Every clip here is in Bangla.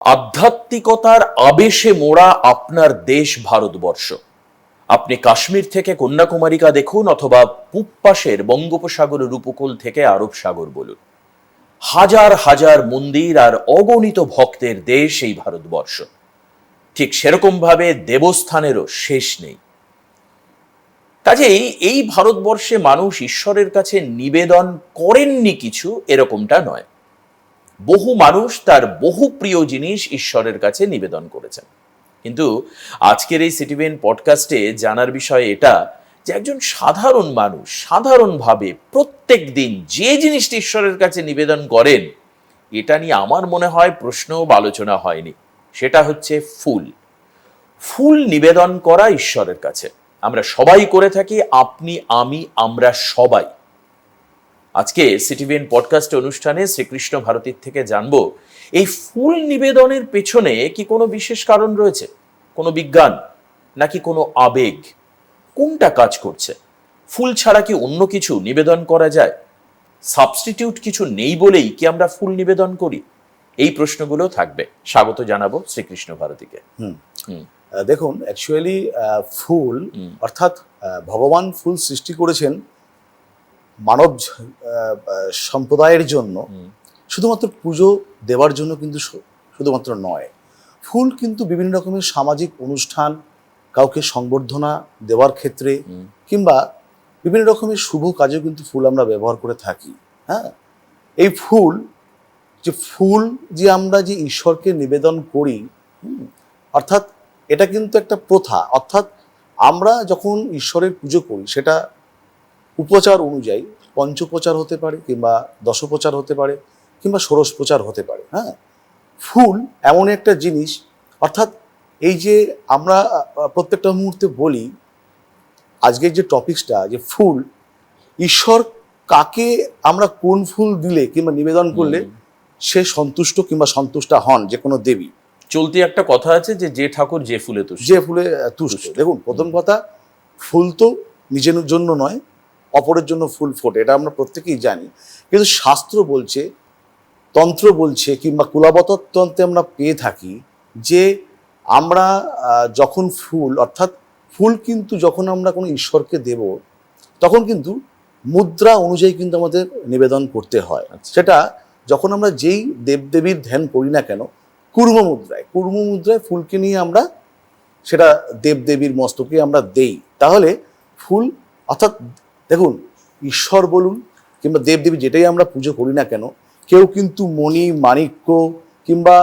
আধ্যাত্মিকতার আবেশে মোড়া আপনার দেশ ভারতবর্ষ। আপনি কাশ্মীর থেকে কন্যাকুমারিকা দেখুন অথবা পূব পাশের বঙ্গোপসাগরের উপকূল থেকে আরব সাগর বলুন। হাজার হাজার মন্দির আর অগণিত ভক্তের দেশ এই ভারতবর্ষ। ঠিক সেরকমভাবে দেবস্থানেরও শেষ নেই। কাজেই এই ভারতবর্ষে মানুষ ঈশ্বরের কাছে নিবেদন করেননি কিছু, এরকমটা নয়। বহু মানুষ তার বহু প্রিয় জিনিস ঈশ্বরের কাছে নিবেদন করেছেন। কিন্তু আজকের এই সিটিভেন পডকাস্টে জানার বিষয় এটা যে একজন সাধারণ মানুষ সাধারণভাবে প্রত্যেক দিন যে জিনিসটি ঈশ্বরের কাছে নিবেদন করেন, এটা নিয়ে আমার মনে হয় প্রশ্ন বা আলোচনা হয়নি। সেটা হচ্ছে ফুল। ফুল নিবেদন করা ঈশ্বরের কাছে। আমরা সবাই করে থাকি, আপনি, আমি, আমরা সবাই। আজকে সিটিভিএন পডকাস্ট অনুষ্ঠানে শ্রীকৃষ্ণ ভারতীর থেকে জানব এই ফুল নিবেদনের পেছনে কি কোনো বিশেষ কারণ রয়েছে? কোনো বিজ্ঞান নাকি কোনো আবেগ? কোনটা কাজ করছে? ফুল ছাড়া কি অন্য কিছু নিবেদন করা যায়? সাবস্টিটিউট কিছু নেই বলেই কি আমরা ফুল নিবেদন করি? এই প্রশ্নগুলো থাকবে। স্বাগত জানাব শ্রীকৃষ্ণ ভারতীকে। হুম। দেখুন অ্যাকচুয়ালি ফুল অর্থাৎ ভগবান ফুল সৃষ্টি করেছেন মানব সম্প্রদায়ের জন্য শুধুমাত্র পুজো দেওয়ার জন্য কিন্তু শুধুমাত্র নয়। ফুল কিন্তু বিভিন্ন রকমের সামাজিক অনুষ্ঠান কাউকে সংবর্ধনা দেওয়ার ক্ষেত্রে কিংবা বিভিন্ন রকমের শুভ কাজেও কিন্তু ফুল আমরা ব্যবহার করে থাকি হ্যাঁ? এই ফুল যে ফুল যে আমরা যে ঈশ্বরকে নিবেদন করি অর্থাৎ এটা কিন্তু একটা প্রথা। অর্থাৎ আমরা যখন ঈশ্বরের পুজো করি সেটা উপচার অনুযায়ী পঞ্চপ্রচার হতে পারে কিংবা দশপ্রচার হতে পারে কিংবা ষোড়শ প্রচার হতে পারে হ্যাঁ? ফুল এমন একটা জিনিস অর্থাৎ এই যে আমরা প্রত্যেকটা মুহূর্তে বলি আজকের যে টপিকসটা যে ফুল ঈশ্বর কাকে আমরা কোন ফুল দিলে কিংবা নিবেদন করলে সে সন্তুষ্ট কিংবা সন্তুষ্টা হন যে কোনো দেবী? চলতি একটা কথা আছে যে যে ঠাকুর যে ফুলে তুষ্ট। যে ফুলে তুষ্ট। দেখুন প্রথম কথা ফুল তো নিজের জন্য নয় অপরের জন্য ফুল ফোটে এটা আমরা প্রত্যেকেই জানি। কিন্তু শাস্ত্র বলছে তন্ত্র বলছে কিংবা কুলাবতর তন্ত্রে আমরা পেয়ে থাকি যে আমরা যখন ফুল অর্থাৎ ফুল কিন্তু যখন আমরা কোনো ঈশ্বরকে দেব তখন কিন্তু মুদ্রা অনুযায়ী কিন্তু আমাদের নিবেদন করতে হয়। আচ্ছা। সেটা যখন আমরা যেই দেবদেবীর ধ্যান করি না কেন কুর্ম মুদ্রায় কুর্ম মুদ্রায় ফুলকে নিয়ে আমরা সেটা দেবদেবীর মস্তকে আমরা দেই। তাহলে ফুল অর্থাৎ দেখুন ঈশ্বর বলুন কিংবা দেবদেবী যেটাই আমরা পুজো করি না কেন কেউ কিন্তু মণি মাণিক্য কিংবা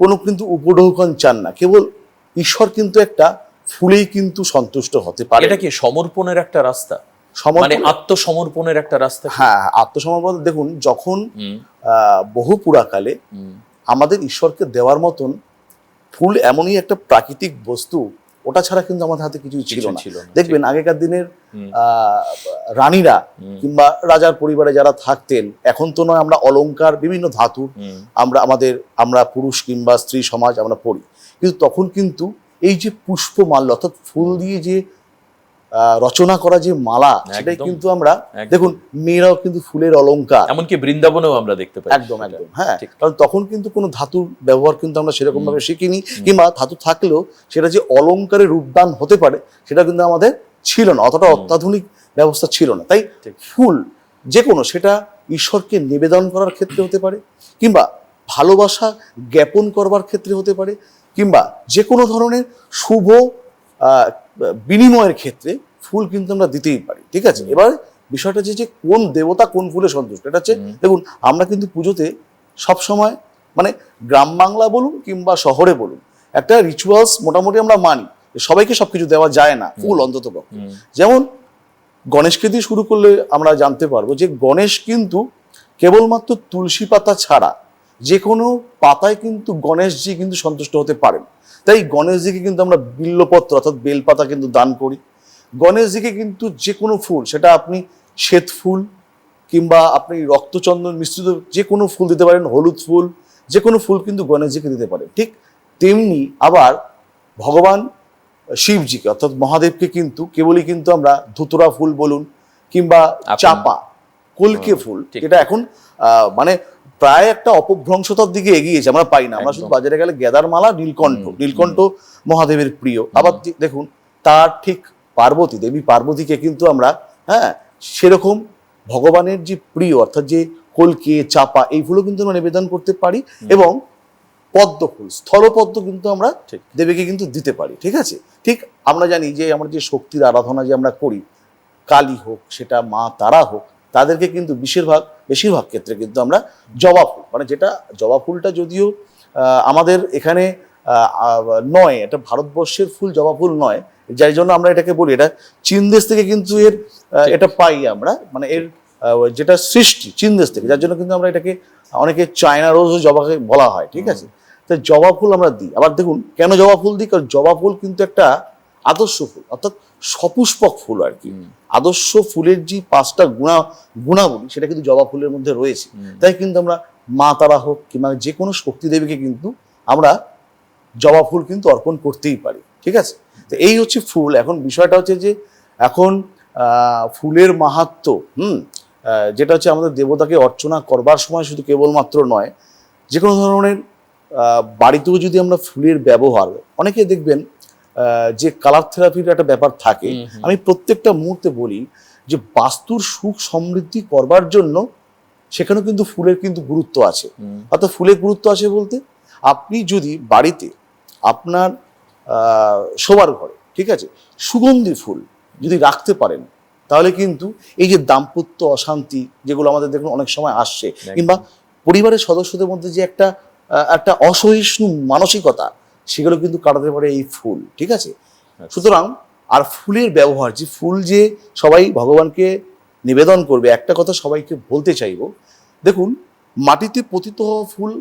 কোনো কিন্তু উপঢৌকন চান না। কেবল ঈশ্বর কিন্তু একটা ফুলেই কিন্তু সন্তুষ্ট হতে পারে। এটা কি সমর্পণের একটা রাস্তা? মানে আত্মসমর্পণের একটা রাস্তা? হ্যাঁ আত্মসমর্পণ দেখুন যখন বহু পুরাকালে আমাদের ঈশ্বরকে দেওয়ার মতন ফুল এমনই একটা প্রাকৃতিক বস্তু ওটা ছাড়া কিন্তু আমাদের হাতে কিছুই ছিল কিছু না। ছিল না, দেখবেন আগেকার দিনের রানীরা কিংবা রাজার পরিবারে যারা থাকতেন এখন তো নয় আমরা অলংকার বিভিন্ন ধাতুর আমরা আমাদের আমরা পুরুষ কিংবা স্ত্রী সমাজ আমরা পড়ি। কিন্তু তখন কিন্তু এই যে পুষ্পমাল্য অর্থাৎ ফুল দিয়ে যে রচনা করা যে মালা সেটাই কিন্তু আমরা দেখুন মেয়েরাও কিন্তু ফুলের অলংকার। এমনকি বৃন্দাবনেও আমরা দেখতে পাই। একদম একদম হ্যাঁ। কারণ তখন কিন্তু কোনো ধাতুর ব্যবহার কিন্তু আমরা সেরকম ভাবে শিখিনি কিংবা ধাতু থাকলেও সেটা যে অলংকারের রূপদান হতে পারে সেটা কিন্তু আমাদের ছিল না অতটা অত্যাধুনিক ব্যবস্থা ছিল না। তাই ফুল যে কোনো সেটা ঈশ্বরকে নিবেদন করার ক্ষেত্রে হতে পারে কিংবা ভালোবাসা জ্ঞাপন করবার ক্ষেত্রে হতে পারে কিংবা যে কোনো ধরনের শুভ বিনিময়ের ক্ষেত্রে ফুল কিন্তু আমরা দিতেই পারি। ঠিক আছে? এবার বিষয়টা যে যে কোন দেবতা কোন ফুলে সন্তুষ্ট? এটা হচ্ছে দেখুন আমরা কিন্তু পুজোতে সব সময় মানে গ্রাম বাংলা বলুন কিংবা শহরে বলুন একটা রিচুয়ালস মোটামুটি আমরা মানি। সবাইকে সবকিছু দেওয়া যায় না ফুল অন্তত যেমন গণেশকে দিয়ে শুরু করলে আমরা জানতে পারব যে গণেশ কিন্তু কেবলমাত্র তুলসী পাতা ছাড়া যে কোনো পাতায় কিন্তু গণেশজি কিন্তু সন্তুষ্ট হতে পারেন। তাই গণেশজিকে কিন্তু আমরা বিল্লপত্র অর্থাৎ বেলপাতা কিন্তু দান করি। গণেশজিকে কিন্তু যে কোনো ফুল সেটা আপনি শ্বেত ফুল কিংবা আপনি রক্তচন্দন মিশ্রিত যে কোনো ফুল দিতে পারেন হলুদ ফুল যে কোনো ফুল কিন্তু গণেশজিকে দিতে পারেন। ঠিক তেমনি আবার ভগবান শিবজিকে অর্থাৎ মহাদেবকে কিন্তু কেবলই কিন্তু আমরা ধুতরা ফুল বলুন কিংবা। চাপা কলকে ফুল। এটা এখন মানে প্রায় একটা অপভ্রংশতার দিকে এগিয়েছে আমরা পাই না আমরা শুধু। বাজারে গেলে গেদার মালা নীলকণ্ঠ নীলকণ্ঠ মহাদেবের প্রিয় আবার দেখুন তার ঠিক পার্বতী দেবী পার্বতীকে কিন্তু আমরা হ্যাঁ সেরকম ভগবানের যে প্রিয় অর্থাৎ যে কলকে চাপা এই ফুলও কিন্তু আমরা নিবেদন করতে পারি এবং পদ্ম ফুল স্থলপদ্ম কিন্তু আমরা ঠিক। দেবীকে কিন্তু দিতে পারি ঠিক আছে? ঠিক আমরা জানি যে আমরা যে শক্তির আরাধনা যে আমরা করি কালী হোক সেটা মা তারা হোক তাদেরকে কিন্তু বেশিরভাগ বেশিরভাগ ক্ষেত্রে কিন্তু আমরা জবা ফুল মানে যেটা জবা ফুলটা যদিও আমাদের এখানে নয় এটা ভারতবর্ষের ফুল জবা ফুল নয় যার জন্য আমরা এটাকে বলি এটা চীন দেশ থেকে কিন্তু এর এটা পাই আমরা মানে এর যেটা সৃষ্টি চীন দেশ থেকে যার জন্য কিন্তু আমরা এটাকে অনেকে চায়না রোজও জবাকে বলা হয় ঠিক আছে? তো জবা ফুল আমরা দিই। আবার দেখুন কেন জবা ফুল দিই? কারণ জবা ফুল কিন্তু একটা আদর্শ ফুল অর্থাৎ সপুষ্পক ফুল আর কি। আদর্শ ফুলের যে পাঁচটা গুণা গুণাবলী সেটা কিন্তু জবা ফুলের মধ্যে রয়েছে। তাই কিন্তু আমরা মা তারা হোক কিংবা যে কোনো শক্তি দেবীকে কিন্তু আমরা জবা ফুল কিন্তু অর্পণ করতেই পারি। ঠিক আছে? তো এই হচ্ছে ফুল। এখন বিষয়টা হচ্ছে যে এখন ফুলের মাহাত্ম হুম যেটা হচ্ছে আমাদের দেবতাকে অর্চনা করবার সময় শুধু কেবলমাত্র নয় যে কোনো ধরনের বাড়িতেও যদি আমরা ফুলের ব্যবহার অনেকে দেখবেন আহ, যে কালার থেরাপির একটা ব্যাপার থাকে। আমি প্রত্যেকটা মুহূর্তে বলি যে বাস্তুর সুখ সমৃদ্ধি করবার জন্য সেখানেও কিন্তু ফুলের কিন্তু গুরুত্ব আছে। অর্থাৎ ফুলের গুরুত্ব আছে বলতে আপনি যদি বাড়িতে আপনার আহ, শোবার ঘরে ঠিক আছে সুগন্ধি ফুল যদি রাখতে পারেন তাহলে কিন্তু এই যে দাম্পত্য অশান্তি যেগুলো আমাদের দেখুন অনেক সময় আসছে কিংবা পরিবারের সদস্যদের মধ্যে যে একটা একটা অসহিষ্ণু মানসিকতা সেগুলো কিন্তু কাটাতে পারে এই ফুল ঠিক আছে? সুতরাং আর ফুলের ব্যবহার যে ফুল যে সবাই ভগবানকে নিবেদন করবে একটা কথা সবাইকে বলতে চাইব দেখুন মাটিতে পতিত হওয়া ফুল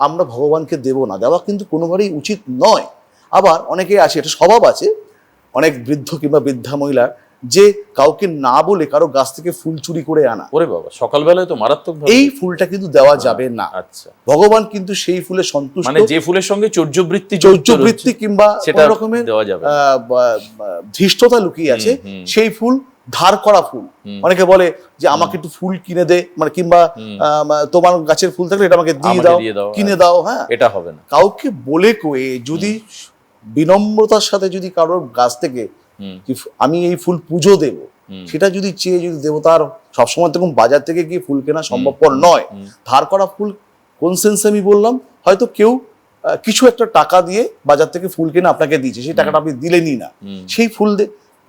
আমরা ভগবানকে দেব না দেওয়া কিন্তু কোনোভাবেই উচিত নয়। আবার অনেকে আছে এটা স্বভাব আছে অনেক বৃদ্ধ কিংবা বৃদ্ধা মহিলা যে কাউকে না বলে কারও গাছ থেকে ফুল চুরি করে আনা। ওরে বাবা সকালবেলায় তো মারাত্মক এই ফুলটা কিন্তু দেওয়া যাবে না। আচ্ছা। ভগবান কিন্তু সেই ফুলে সন্তুষ্ট। মানে যে ফুলের সঙ্গে চৌর্যবৃত্তি চৌর্যবৃত্তি কিংবা সেটা রকমের দেওয়া যাবে ধৃষ্টতা লুকিয়ে আছে। সেই ফুল ধার করা ফুল। অনেকে বলে যে আমাকে একটু ফুল কিনে দে মানে কিংবা তোমার গাছের ফুল থাকলে এটা আমাকে দিয়ে দাও কিনে হ্যাঁ। দাও হ্যাঁ। এটা হবে না। কাউকে বলে কয়ে যদি বিনম্রতার সাথে যদি কারোর গাছ থেকে আমি এই ফুল পুজো দেব সেটা যদি চেয়ে যদি দেবতার সবসময় তখন বাজার থেকে গিয়ে ফুল কেনা সম্ভবপর নয়। ধার করা ফুল কোন সেন্সে আমি বললাম হয়তো কেউ কিছু একটা টাকা দিয়ে বাজার থেকে ফুল কিনে আপনাকে দিয়েছে সেই টাকাটা আপনি দিলেনই না। সেই ফুল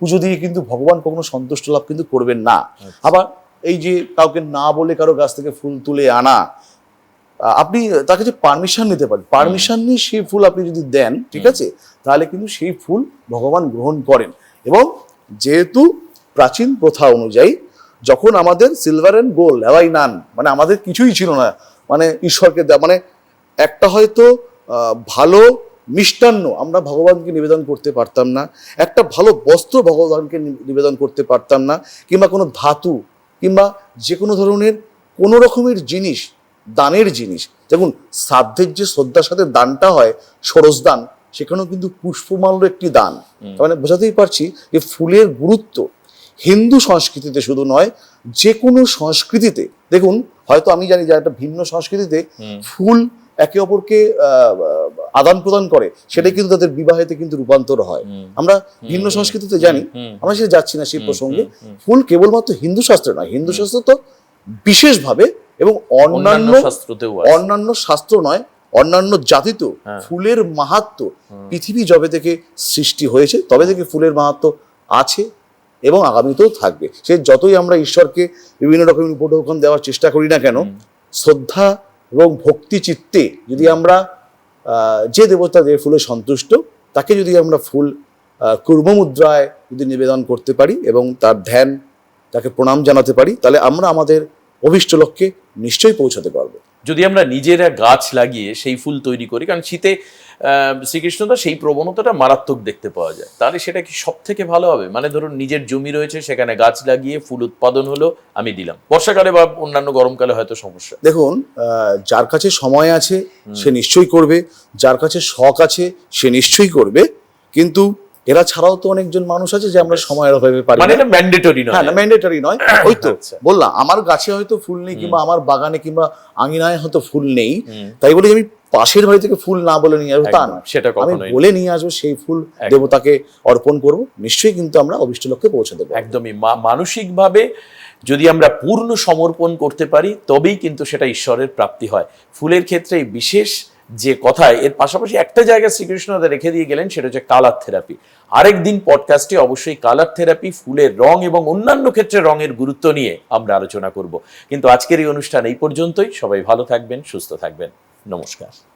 পুজো দিয়ে কিন্তু ভগবান কখনো সন্তুষ্ট লাভ কিন্তু করবেন না। আচ্ছা। আবার এই যে কাউকে না বলে কারও গাছ থেকে ফুল তুলে আনা আপনি তার কাছে পারমিশন নিতে পারেন। পারমিশন নিয়ে সেই ফুল আপনি যদি দেন ঠিক আছে? তাহলে কিন্তু সেই ফুল ভগবান গ্রহণ করেন। এবং যেহেতু প্রাচীন প্রথা অনুযায়ী যখন আমাদের সিলভার অ্যান্ড গোল্ড হেওয়াই নান মানে আমাদের কিছুই ছিল না মানে ঈশ্বরকে দেওয়া মানে একটা হয়তো ভালো মিষ্টান্ন আমরা ভগবানকে নিবেদন করতে পারতাম না, একটা ভালো বস্ত্র ভগবানকে নিবেদন করতে পারতাম না, কিংবা কোনো ধাতু, কিংবা যে কোনো ধরনের কোনো রকমের জিনিস, দানের জিনিস। দেখুন শ্রাদ্ধের যে শ্রদ্ধার সাথে দানটা হয় সরস দান সেখানেও কিন্তু পুষ্পমাল্য একটি দান। মানে বোঝাতেই পারছি যে ফুলের গুরুত্ব হিন্দু সংস্কৃতিতে শুধু নয় যে কোনো সংস্কৃতিতে। দেখুন হয়তো আমি জানি যে একটা ভিন্ন সংস্কৃতিতে ফুল একে অপরকে আদান প্রদান করে সেটাই কিন্তু তাদের বিবাহেতে কিন্তু রূপান্তর হয়। আমরা ভিন্ন সংস্কৃতিতে জানি আমরা সেটা যাচ্ছি না সেই প্রসঙ্গে। ফুল কেবলমাত্র হিন্দু শাস্ত্রে নয় হিন্দু শাস্ত্র তো বিশেষভাবে এবং অন্যান্য অন্যান্য শাস্ত্র নয় অন্যান্য জাতি তো ফুলের মাহাত্ম পৃথিবী যবে থেকে সৃষ্টি হয়েছে তবে থেকে ফুলের মাহাত্ম আছে এবং আগামীতেও থাকবে। সে যতই আমরা ঈশ্বরকে বিভিন্ন রকমের উপঢৌকন দেওয়ার চেষ্টা করি না কেন শ্রদ্ধা এবং ভক্তি চিত্তে যদি আমরা যে দেবতা যে ফুলে সন্তুষ্ট তাকে যদি আমরা ফুল কুর্ম মুদ্রায় যদি নিবেদন করতে পারি এবং তার ধ্যান তাকে প্রণাম জানাতে পারি তাহলে আমরা আমাদের অভিষ্ট লক্ষ্যে নিশ্চয়ই পৌঁছাতে পারব। যদি আমরা নিজেরা গাছ লাগিয়ে সেই ফুল তৈরি করি কারণ শীতে শ্রীকৃষ্ণদা সেই প্রবণতাটা মারাত্মক দেখতে পাওয়া যায়। তাহলে সেটা কি সব থেকে ভালো হবে? মানে ধরুন নিজের জমি রয়েছে সেখানে গাছ লাগিয়ে ফুল উৎপাদন হলো আমি দিলাম। বর্ষাকালে বা অন্যান্য গরমকালে হয়তো সমস্যা। দেখুন যার কাছে সময় আছে সে নিশ্চয়ই করবে। যার কাছে শখ আছে সে নিশ্চয়ই করবে। কিন্তু এরা ছাড়াও তো অনেকজন মানুষ আছে যে আমরা সময়ের অভাবে পারি মানে এটা ম্যান্ডেটরি নয়। না ম্যান্ডেটরি নয়। ওই তো আচ্ছা। বললাম আমার গাছে হয়তো ফুল নেই কিংবা আমার বাগানে কিংবা আঙিনায় হয়তো ফুল নেই। তাই বলে আমি পাশের বাড়ি থেকে ফুল না বলে নিয়ে আসব তা না সেটা আমি বলে নিয়ে আসব সেই ফুল দেবতাকে অর্পণ করব নিশ্চয়ই কিন্তু আমরা অভিষ্ট লক্ষ্যে পৌঁছে দেবো। একদমই। মানসিকভাবে যদি আমরা পূর্ণ সমর্পণ করতে পারি তবেই কিন্তু সেটা ঈশ্বরের প্রাপ্তি হয়। ফুলের ক্ষেত্রে বিশেষ যে কথায়, এর পাশাপাশি একটা জায়গায় শ্রীকৃষ্ণ রেখে দিয়ে গেলেন, সেটা হচ্ছে কালার থেরাপি। আরেক দিন পডকাস্টে অবশ্যই কালার থেরাপি, ফুলের রং এবং অন্যান্য ক্ষেত্রে রঙের গুরুত্ব নিয়ে আমরা আলোচনা করব। কিন্তু আজকের এই অনুষ্ঠান এই পর্যন্তই। সবাই ভালো থাকবেন, সুস্থ থাকবেন। নমস্কার।